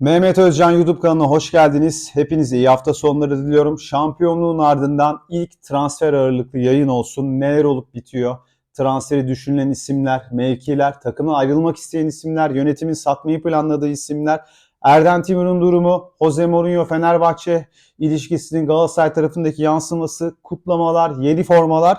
Mehmet Özcan YouTube kanalına hoş geldiniz. Hepinize iyi hafta sonları diliyorum. Şampiyonluğun ardından ilk transfer ağırlıklı yayın olsun. Neler olup bitiyor? Transferi düşünülen isimler, mevkiler, takımdan ayrılmak isteyen isimler, yönetimin satmayı planladığı isimler, Erden Timur'un durumu, Jose Mourinho Fenerbahçe ilişkisinin Galatasaray tarafındaki yansıması, kutlamalar, yeni formalar.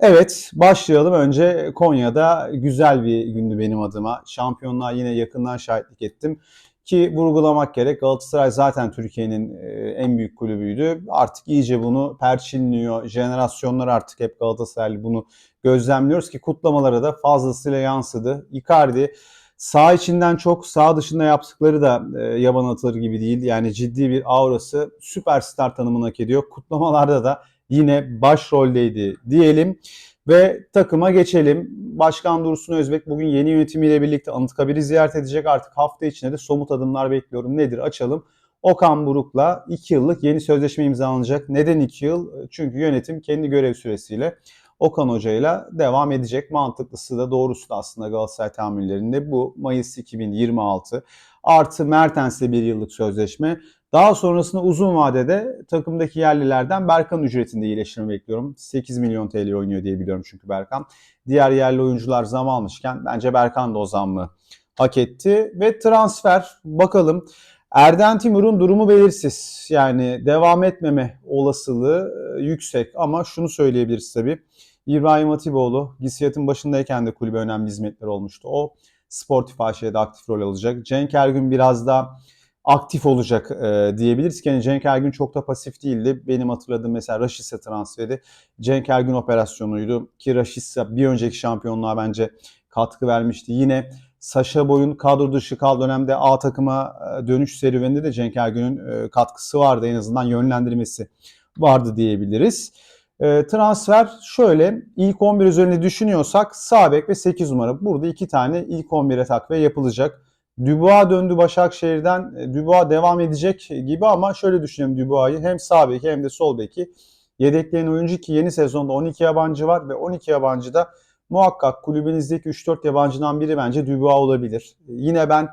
Evet başlayalım. Önce Konya'da güzel bir gündü benim adıma. Şampiyonluğa yine yakından şahitlik ettim. Ki vurgulamak gerek Galatasaray zaten Türkiye'nin e, en büyük kulübüydü. Artık iyice bunu perçinliyor. Jenerasyonlar artık hep Galatasaraylı bunu gözlemliyoruz ki kutlamalara da fazlasıyla yansıdı. Icardi sağ içinden çok sağ dışında yaptıkları da e, yaban atılır gibi değil. Yani ciddi bir aurası süperstar tanımını hak ediyor. Kutlamalarda da yine başroldeydi diyelim. Ve takıma geçelim. Başkan Dursun Özbek bugün yeni yönetimiyle birlikte Anıtkabir'i ziyaret edecek. Artık hafta içinde de somut adımlar bekliyorum. Nedir? Açalım. Okan Buruk'la 2 yıllık yeni sözleşme imzalanacak. Neden 2 yıl? Çünkü yönetim kendi görev süresiyle Okan Hoca ile devam edecek. Mantıklısı da doğrusu da aslında Galatasaray tahammüllerinde bu. Mayıs 2026 artı Mertens'le bir yıllık sözleşme. Daha sonrasında uzun vadede takımdaki yerlilerden Berkan ücretinde iyileştirme bekliyorum. 8 milyon TL oynuyor diye biliyorum çünkü Berkan. Diğer yerli oyuncular zam almışken bence Berkan da o zammı hak etti. Ve transfer bakalım. Erden Timur'un durumu belirsiz. Yani devam etmeme olasılığı e, yüksek ama şunu söyleyebiliriz tabii. İbrahim Atiboğlu Gisiyat'ın başındayken de kulübe önemli hizmetler olmuştu. O Sportif AŞ'de aktif rol alacak. Cenk Ergün biraz daha aktif olacak e, diyebiliriz yani Cenk Ergün çok da pasif değildi. Benim hatırladığım mesela Raşitse transferi Cenk Ergün operasyonuydu ki Raşitse bir önceki şampiyonluğa bence katkı vermişti. Yine Saşa Boy'un kadro dışı kal dönemde A takıma e, dönüş serüveninde de Cenk Ergün'ün e, katkısı vardı en azından yönlendirmesi vardı diyebiliriz. E, transfer şöyle ilk 11 üzerine düşünüyorsak sağ bek ve 8 numara. Burada iki tane ilk 11'e takviye yapılacak. Dubois döndü Başakşehir'den. E, Dubois devam edecek gibi ama şöyle düşünelim Dubois'ı hem sağ beki hem de sol beki yedekleyen oyuncu ki yeni sezonda 12 yabancı var ve 12 yabancı da muhakkak kulübünüzdeki 3-4 yabancıdan biri bence Dubois olabilir. E, yine ben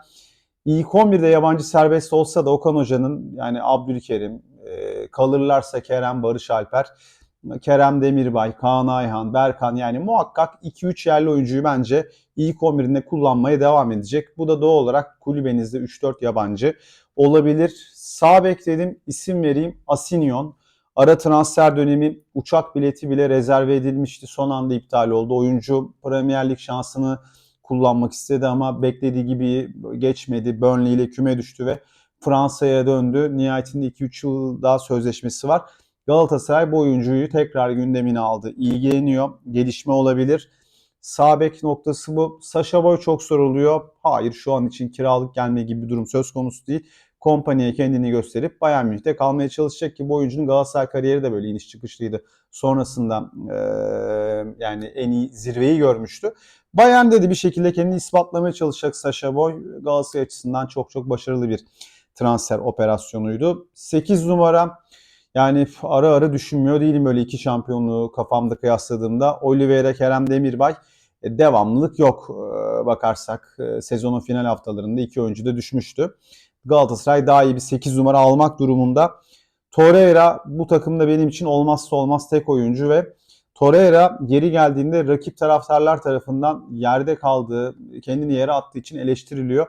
ilk 11'de yabancı serbest olsa da Okan Hoca'nın yani Abdülkerim, e, kalırlarsa Kerem, Barış Alper Kerem Demirbay, Kaan Ayhan, Berkan yani muhakkak 2-3 yerli oyuncuyu bence ilk 11'inde kullanmaya devam edecek. Bu da doğal olarak kulübenizde 3-4 yabancı olabilir. Sağ bekledim isim vereyim Asinyon. Ara transfer dönemi uçak bileti bile rezerve edilmişti. Son anda iptal oldu. Oyuncu Premier Lig şansını kullanmak istedi ama beklediği gibi geçmedi. Burnley ile küme düştü ve Fransa'ya döndü. Nihayetinde 2-3 yıl daha sözleşmesi var. Galatasaray bu oyuncuyu tekrar gündemine aldı. İlgileniyor. Gelişme olabilir. Sağ bek noktası bu. Saşa Boy çok soruluyor. Hayır şu an için kiralık gelme gibi bir durum söz konusu değil. Kompaniye kendini gösterip Bayern Münih'te kalmaya çalışacak ki bu oyuncunun Galatasaray kariyeri de böyle iniş çıkışlıydı. Sonrasında e, yani en iyi zirveyi görmüştü. Bayern dedi bir şekilde kendini ispatlamaya çalışacak Saşa Boy. Galatasaray açısından çok çok başarılı bir transfer operasyonuydu. 8 numara yani ara ara düşünmüyor değilim böyle iki şampiyonluğu kafamda kıyasladığımda. Oliveira, Kerem Demirbay e, devamlılık yok e, bakarsak. E, sezonun final haftalarında iki oyuncu da düşmüştü. Galatasaray daha iyi bir 8 numara almak durumunda. Torreira bu takımda benim için olmazsa olmaz tek oyuncu ve Torreira geri geldiğinde rakip taraftarlar tarafından yerde kaldığı, kendini yere attığı için eleştiriliyor.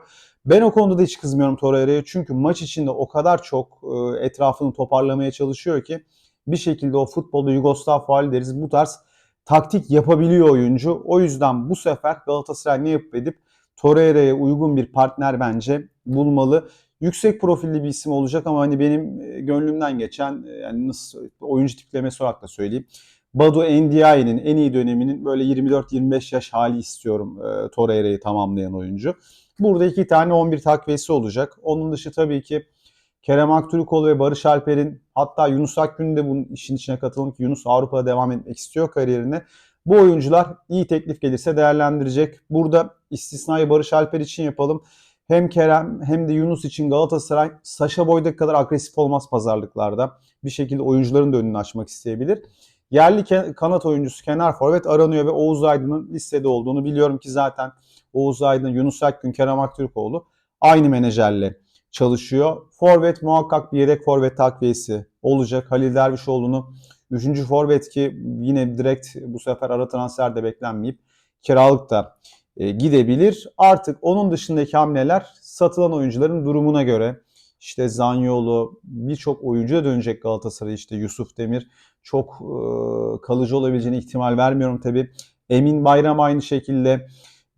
Ben o konuda da hiç kızmıyorum Torreira'ya çünkü maç içinde o kadar çok e, etrafını toparlamaya çalışıyor ki bir şekilde o futbolda Yugoslav faal deriz bu tarz taktik yapabiliyor oyuncu. O yüzden bu sefer Galatasaray ne yapıp edip Torreira'ya uygun bir partner bence bulmalı. Yüksek profilli bir isim olacak ama hani benim e, gönlümden geçen e, yani nasıl oyuncu tiplemesi olarak da söyleyeyim. Badu Ndiaye'nin en iyi döneminin böyle 24-25 yaş hali istiyorum e, Torreira'yı tamamlayan oyuncu. Burada iki tane 11 takviyesi olacak. Onun dışı tabii ki Kerem Aktürkoğlu ve Barış Alper'in hatta Yunus Akgün de bunun işin içine katılım ki Yunus Avrupa'da devam etmek istiyor kariyerine. Bu oyuncular iyi teklif gelirse değerlendirecek. Burada istisnayı Barış Alper için yapalım. Hem Kerem hem de Yunus için Galatasaray Saşa Boy'daki kadar agresif olmaz pazarlıklarda. Bir şekilde oyuncuların da önünü açmak isteyebilir. Yerli kanat oyuncusu kenar forvet aranıyor ve Oğuz Aydın'ın listede olduğunu biliyorum ki zaten Oğuz Aydın, Yunus Akgün, Kerem Aktürkoğlu aynı menajerle çalışıyor. Forvet muhakkak bir yedek forvet takviyesi olacak. Halil Dervişoğlu'nu 3. forvet ki yine direkt bu sefer ara transfer de beklenmeyip kiralık da e, gidebilir. Artık onun dışındaki hamleler satılan oyuncuların durumuna göre işte Zanyolu birçok oyuncuya dönecek Galatasaray işte Yusuf Demir çok e, kalıcı olabileceğine ihtimal vermiyorum tabi. Emin Bayram aynı şekilde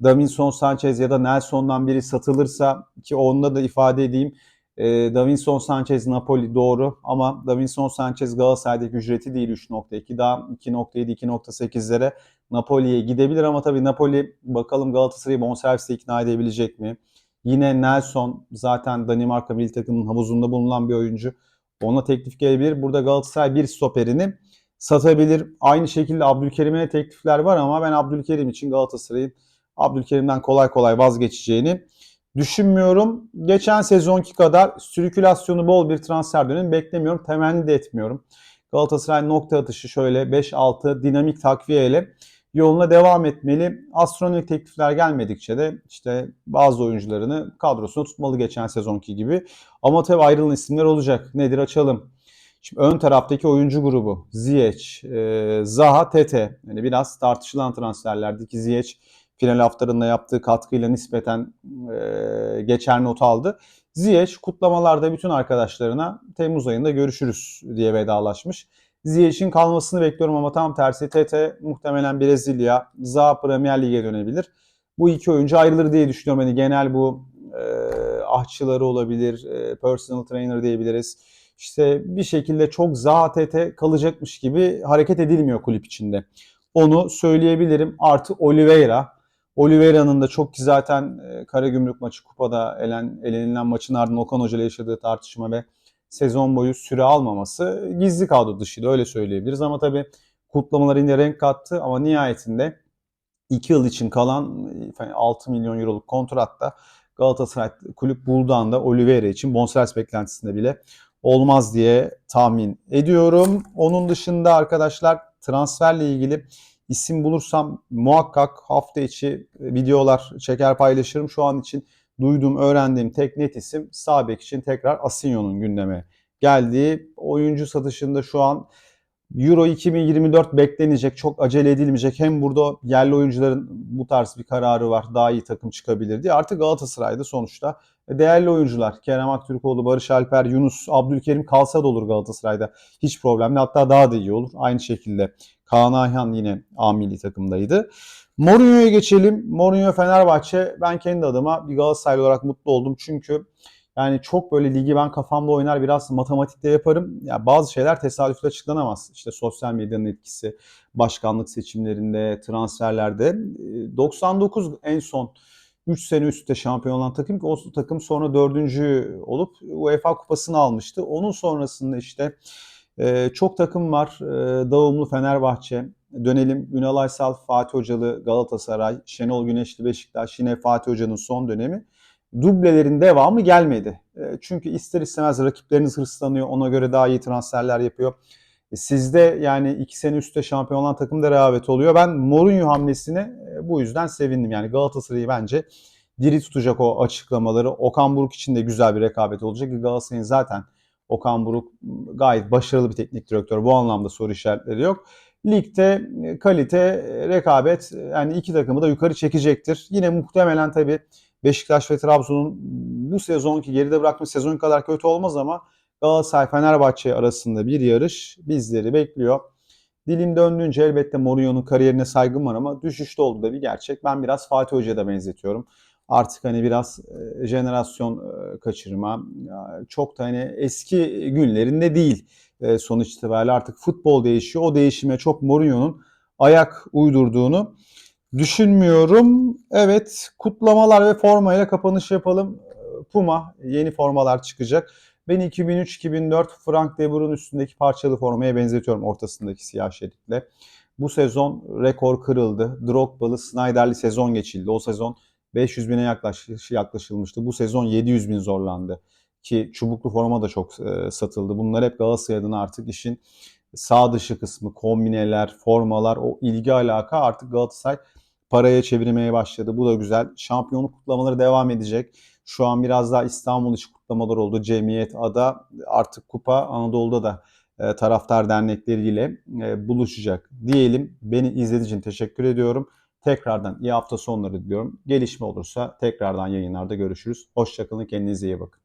Davinson Sanchez ya da Nelson'dan biri satılırsa ki onda da ifade edeyim e, Davinson Sanchez Napoli doğru ama Davinson Sanchez Galatasaray'daki ücreti değil 3.2 daha 2.7 2.8'lere Napoli'ye gidebilir ama tabii Napoli bakalım Galatasaray'ı bonservisle ikna edebilecek mi? Yine Nelson zaten Danimarka milli takımının havuzunda bulunan bir oyuncu. Ona teklif gelebilir. Burada Galatasaray bir stoperini satabilir. Aynı şekilde Abdülkerim'e teklifler var ama ben Abdülkerim için Galatasaray'ın Abdülkerim'den kolay kolay vazgeçeceğini düşünmüyorum. Geçen sezonki kadar sirkülasyonu bol bir transfer dönemi beklemiyorum. Temenni de etmiyorum. Galatasaray nokta atışı şöyle 5-6 dinamik takviyeyle yoluna devam etmeli. Astronomik teklifler gelmedikçe de işte bazı oyuncularını kadrosuna tutmalı geçen sezonki gibi. Ama tabii ayrılan isimler olacak. Nedir açalım. Şimdi ön taraftaki oyuncu grubu Ziyech, e, Zaha, Tete. Yani biraz tartışılan transferlerdi ki Ziyech final haftalarında yaptığı katkıyla nispeten e, geçer not aldı. Ziyech kutlamalarda bütün arkadaşlarına Temmuz ayında görüşürüz diye vedalaşmış. Ziyech'in kalmasını bekliyorum ama tam tersi Tete muhtemelen Brezilya, Zaha Premier Lig'e dönebilir. Bu iki oyuncu ayrılır diye düşünüyorum. Hani genel bu e, ahçıları olabilir, e, personal trainer diyebiliriz. İşte bir şekilde çok Zaha Tete kalacakmış gibi hareket edilmiyor kulüp içinde. Onu söyleyebilirim. Artı Oliveira. Oliveira'nın da çok ki zaten e, Karagümrük maçı kupada elen, elenilen maçın ardından Okan Hoca ile yaşadığı tartışma ve sezon boyu süre almaması gizli kadro dışıydı öyle söyleyebiliriz. Ama tabii kutlamalar yine renk kattı ama nihayetinde 2 yıl için kalan 6 milyon euroluk kontratta Galatasaray kulüp bulduğu anda Oliveira için bonservis beklentisinde bile olmaz diye tahmin ediyorum. Onun dışında arkadaşlar transferle ilgili isim bulursam muhakkak hafta içi videolar çeker paylaşırım. Şu an için duyduğum, öğrendiğim tek net isim sağ için tekrar Asinyo'nun gündeme geldiği. Oyuncu satışında şu an Euro 2024 beklenecek, çok acele edilmeyecek. Hem burada yerli oyuncuların bu tarz bir kararı var, daha iyi takım çıkabilir diye. Artık Galatasaray'da sonuçta değerli oyuncular. Kerem Aktürkoğlu, Barış Alper, Yunus, Abdülkerim kalsa da olur Galatasaray'da. Hiç problemli. Hatta daha da iyi olur. Aynı şekilde Kaan Ayhan yine A milli takımdaydı. Mourinho'ya geçelim. Mourinho Fenerbahçe ben kendi adıma bir Galatasaraylı olarak mutlu oldum. Çünkü yani çok böyle ligi ben kafamda oynar biraz matematikte yaparım. Ya yani bazı şeyler tesadüfle açıklanamaz. İşte sosyal medyanın etkisi, başkanlık seçimlerinde, transferlerde. 99 en son 3 sene üstte şampiyon olan takım ki o takım sonra dördüncü olup UEFA kupasını almıştı. Onun sonrasında işte e, çok takım var. E, Davumlu Fenerbahçe, dönelim Ünal Aysal, Fatih Hocalı Galatasaray, Şenol Güneşli Beşiktaş yine Fatih Hoca'nın son dönemi. Dublelerin devamı gelmedi. E, çünkü ister istemez rakipleriniz hırslanıyor. Ona göre daha iyi transferler yapıyor. E, sizde yani iki sene üstte şampiyon olan takımda rehavet oluyor. Ben Mourinho hamlesine e, bu yüzden sevindim. Yani Galatasaray'ı bence diri tutacak o açıklamaları. Okan Buruk için de güzel bir rekabet olacak. Galatasaray'ın zaten Okan Buruk gayet başarılı bir teknik direktör. Bu anlamda soru işaretleri yok. Ligde e, kalite, rekabet yani iki takımı da yukarı çekecektir. Yine muhtemelen tabii Beşiktaş ve Trabzon'un bu sezonki geride bırakmış sezon kadar kötü olmaz ama Galatasaray Fenerbahçe arasında bir yarış bizleri bekliyor. Dilim döndüğünce elbette Mourinho'nun kariyerine saygım var ama düşüşte oldu da bir gerçek. Ben biraz Fatih Hoca'ya da benzetiyorum. Artık hani biraz e, jenerasyon e, kaçırma, çok da hani eski günlerinde değil e, sonuç itibariyle artık futbol değişiyor. O değişime çok Mourinho'nun ayak uydurduğunu düşünmüyorum. Evet kutlamalar ve formayla kapanış yapalım. Puma yeni formalar çıkacak. Ben 2003-2004 Frank de Boer'un üstündeki parçalı formaya benzetiyorum ortasındaki siyah şeritle. Bu sezon rekor kırıldı. Drogba'lı, Snyder'li sezon geçildi. O sezon 500 bine yaklaş, yaklaşılmıştı. Bu sezon 700 bin zorlandı. Ki çubuklu forma da çok e, satıldı. Bunlar hep Galatasaray adına artık işin sağ dışı kısmı, kombineler, formalar, o ilgi alaka artık Galatasaray paraya çevirmeye başladı. Bu da güzel. Şampiyonluk kutlamaları devam edecek. Şu an biraz daha İstanbul içi kutlamalar oldu. Cemiyet, Ada artık kupa Anadolu'da da e, taraftar dernekleriyle e, buluşacak diyelim. Beni izlediğiniz için teşekkür ediyorum. Tekrardan iyi hafta sonları diliyorum. Gelişme olursa tekrardan yayınlarda görüşürüz. Hoşçakalın. Kendinize iyi bakın.